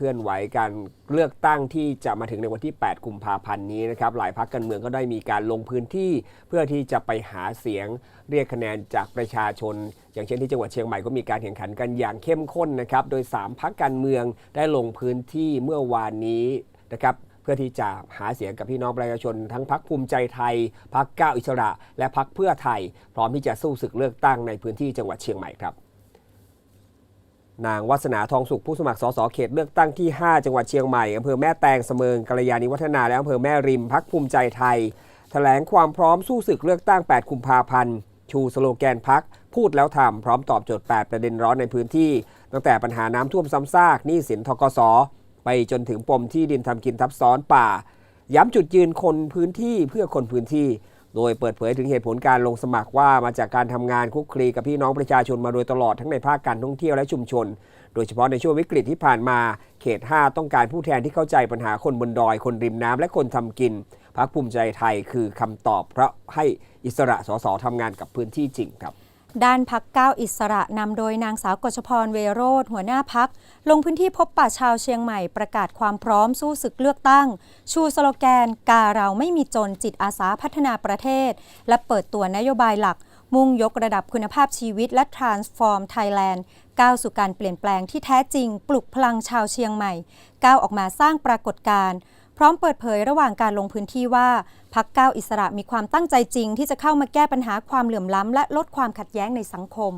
เคลื่อนไหวการเลือกตั้งที่จะมาถึงในวันที่ 8 กุมภาพันธ์นี้นะครับหลายพักการเมืองก็ได้มีการลงพื้นที่เพื่อที่จะไปหาเสียงเรียกคะแนนจากประชาชน อย่างเช่นที่จังหวัดเชียงใหม่ก็มีการแข่งขันกันอย่างเข้มข้นนะครับโดย 3พักการเมืองได้ลงพื้นที่เมื่อวานนี้นะครับเพื่อที่จะหาเสียงกับพี่น้องประชาชน ทั้งพักภูมิใจไทยพักก้าวอิสระ และพักเพื่อไทย พร้อมที่จะสู้ศึกเลือกตั้งในพื้นที่จังหวัดเชียงใหม่ครับ นางวัฒนาทองสุขผู้สมัครสสเขตเลือกตั้งที่ 5 จังหวัดเชียงใหม่อำเภอแม่แตงเสมิงกัลยาณิวัฒนาและอำเภอแม่ริมพักภูมิใจไทยแถลงความพร้อมสู้ศึกเลือกตั้ง 8 กุมภาพันธ์ ชูสโลแกนพัก พูดแล้วทำพร้อมตอบโจทย์ 8 ประเด็นร้อนในพื้นที่ ตั้งแต่ปัญหาน้ำท่วมซ้ำซากหนี้สินทกส ไปจนถึงปมที่ดินทำกินทับซ้อนป่า ย้ำจุดยืนคนพื้นที่เพื่อคนพื้นที่ โดยเปิดเผยถึงเหตุผลการลงสมัครว่ามาจากการทำงานคุกคลีกับพี่น้องประชาชนมาโดยตลอดทั้งในภาคการท่องเที่ยวและชุมชน โดยเฉพาะในช่วงวิกฤตที่ผ่านมา เขต 5 ต้องการผู้แทนที่เข้าใจปัญหาคนบนดอย คนริมน้ำและคนทำกินพรรคภูมิใจไทยคือคำตอบเพราะให้อิสระสสทำงานกับพื้นที่จริงครับ ด้านพักก้าวอิสระนำโดยนางสาวกชพรเวโรธหัวหน้าพัก ลงพื้นที่พบป่าชาวเชียงใหม่ประกาศความพร้อมสู้ศึกเลือกตั้ง ชูสโลแกน กาเราไม่มีจนจิตอาสาพัฒนาประเทศ และเปิดตัวนโยบายหลัก มุ่งยกระดับคุณภาพชีวิตและ transform Thailand ก้าวสู่การเปลี่ยนแปลงที่แท้จริง ปลุกพลังชาวเชียงใหม่ ก้าวออกมาสร้างปรากฏการณ์ ร้อมเปิดเผยระหว่างการลงพื้นที่ว่าพักก้าวอิสระมีความตั้งใจจริง ที่จะเข้ามาแก้ปัญหาความเหลื่อมล้ำและลดความขัดแย้งในสังคม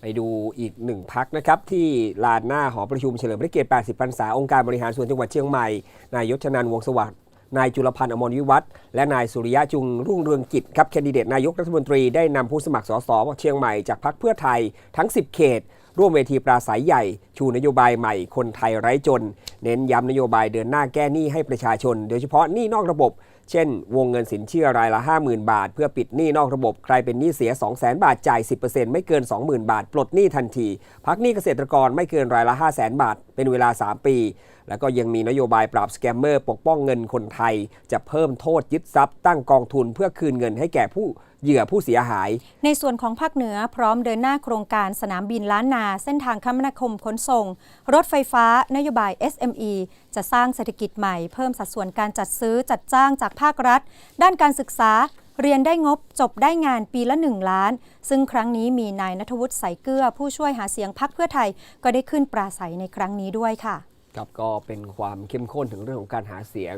ไปดูอีกหนึ่งพักนะครับที่ลานหน้าหอประชุมเฉลิมพระเกียรติ 80 พรรษา องค์การบริหารส่วนจังหวัดเชียงใหม่ นายยศชนันวงสวัสดิ์นายจุลพันธ์อมรวิวัฒน์และนายสุริยะจุงรุ่งเรืองกิจครับแคนดิเดตนายกรัฐมนตรีได้นำผู้สมัครสสเชียงใหม่จากพักเพื่อไทยทั้ง 10 เขต ร่วมเวทีปราศัยใหญ่ ชูนโยบายใหม่คนไทยไร้จน เน้นย้ำนโยบายเดินหน้าแก้หนี้ให้ประชาชน โดยเฉพาะหนี้นอกระบบ เช่น วงเงินสินเชื่อรายละ 50,000 บาท เพื่อปิดหนี้นอกระบบใครเป็นหนี้เสีย 200,000 บาทจ่าย 10%ไม่เกิน 20,000 บาท ปลดหนี้ทันที พักหนี้เกษตรกรไม่เกินรายละ 500,000 บาท เป็นเวลา 3 ปี แล้วก็ยังมีนโยบายปราบสแกมเมอร์ปกป้องเงินคนไทย จะเพิ่มโทษยึดทรัพย์ตั้งกองทุนเพื่อคืนเงินให้แก่ผู้เหยื่อผู้เสียหาย ในส่วนของภาคเหนือพร้อมเดินหน้าโครงการสนามบินล้านนา เส้นทางคมนาคมขนส่ง รถไฟฟ้านโยบาย SME จะสร้างเศรษฐกิจใหม่เพิ่มสัดส่วนการจัดซื้อจัดจ้างจากภาครัฐ ด้านการศึกษาเรียนได้งบจบได้งานปีละ 1 ล้าน ซึ่งครั้งนี้มีนายนัทวุฒิใสเกลือ ผู้ช่วยหาเสียงพักเพื่อไทย ก็ได้ขึ้นปราศัยในครั้งนี้ด้วยค่ะ ครับก็เป็นความเข้มข้นถึงเรื่องของการหาเสียง